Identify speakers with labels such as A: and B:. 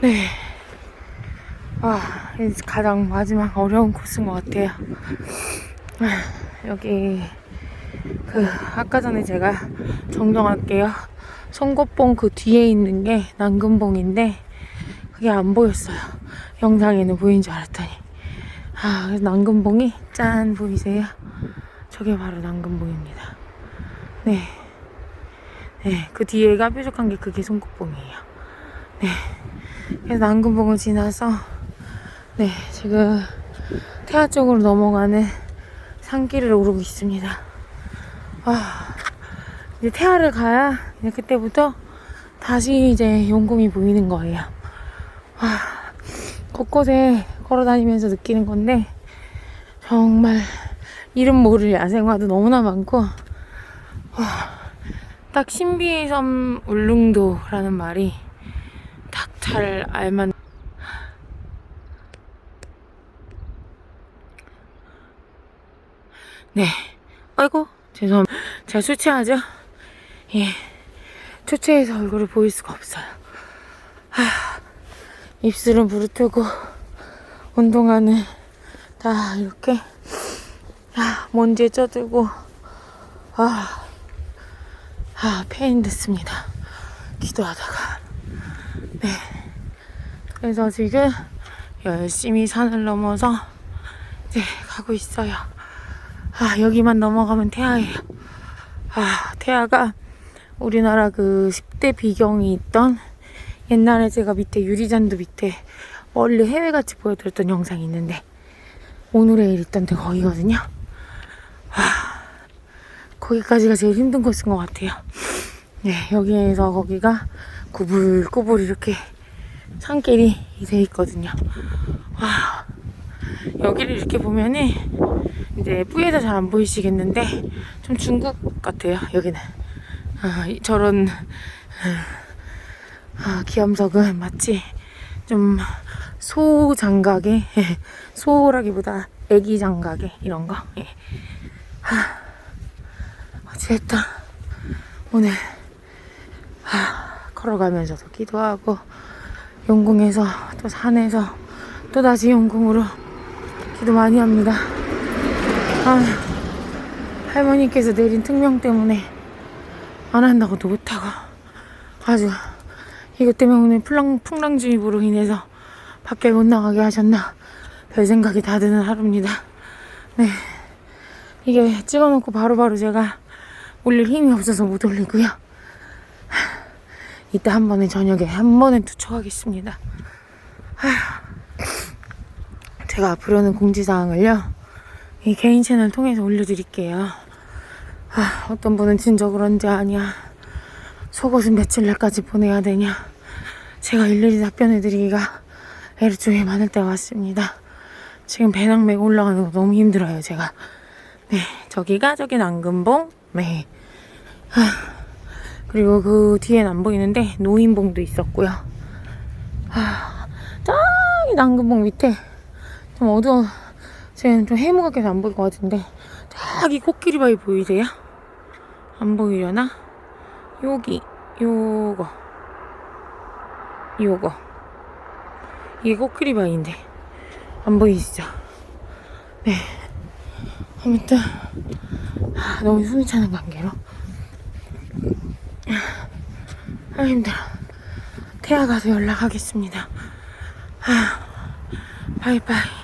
A: 네. 아, 이제 가장 마지막 어려운 코스인 것 같아요. 아, 여기, 그, 아까 전에 제가 정정할게요. 송곳봉 그 뒤에 있는 게 남근봉인데, 그게 안 보였어요. 영상에는 보인 줄 알았더니. 아, 남근봉이 짠 보이세요? 저게 바로 남근봉입니다. 네. 네, 그 뒤에가 뾰족한 게 그게 송곳봉이에요. 네. 그래서 남근봉을 지나서 네, 지금 태아 쪽으로 넘어가는 산길을 오르고 있습니다. 아, 이제 태아를 가야 이제 그때부터 다시 이제 용궁이 보이는 거예요. 아, 곳곳에 걸어 다니면서 느끼는 건데 정말 이름 모를 야생화도 너무나 많고 아, 딱 신비섬 울릉도라는 말이 딱 잘 알만 네. 아이고, 죄송합니다. 제가 술 취하죠? 예. 초췌해서 얼굴을 보일 수가 없어요. 하, 입술은 부르트고, 운동화는 다 이렇게, 아, 먼지에 쪄들고, 아, 아, 페인 됐습니다. 기도하다가. 네. 그래서 지금 열심히 산을 넘어서 이제 가고 있어요. 아, 여기만 넘어가면 태아예요. 아, 태아가 우리나라 그 10대 비경이 있던 옛날에 제가 밑에 유리잔도 밑에 멀리 해외같이 보여드렸던 영상이 있는데 오늘의 일 있던 데 거기거든요. 아, 거기까지가 제일 힘든 곳인 것 같아요. 네, 여기에서 거기가 구불구불 이렇게 산길이 돼 있거든요. 와, 여기를 이렇게 보면은 이제 뿌에서 잘 안 보이시겠는데 좀 중국 같아요 여기는 아, 이- 저런 아, 기암석은 마치 좀 소장각의 소라기보다 애기 장각의 이런 거 예. 하, 어찌됐든 오늘 하, 걸어가면서도 기도하고 용궁에서 또 산에서 또 다시 용궁으로 기도 많이 합니다. 아, 할머니께서 내린 특명 때문에 안 한다고 도 못하고 아주 이것 때문에 오늘 풍랑, 풍랑주의보로 인해서 밖에 못 나가게 하셨나 별 생각이 다 드는 하루입니다. 네. 이게 찍어놓고 바로바로 제가 올릴 힘이 없어서 못 올리고요. 하, 이따 한 번에 저녁에 한 번에 투척하겠습니다. 하, 제가 앞으로는 공지사항을요. 이 개인 채널 통해서 올려드릴게요. 아, 어떤 분은 진짜 그런지 아니야. 속옷은 며칠 날까지 보내야 되냐. 제가 일일이 답변해드리기가 애르쪽에 많을 때가 왔습니다. 지금 배낭 메고 올라가는 거 너무 힘들어요, 제가. 네, 저기가 저기 남근봉. 네. 아, 그리고 그 뒤엔 안 보이는데 노인봉도 있었고요. 아, 저기 남근봉 밑에 좀 어두워. 지금 좀 해무가 계속 안 보일 것 같은데 저기 코끼리 바위 보이세요? 안 보이려나? 여기 요거 요거 이게 코끼리 바위인데 안 보이시죠? 네 아무튼 아, 너무 숨이 차는 관계로 아 힘들어. 태아 가서 연락하겠습니다. 아 바이바이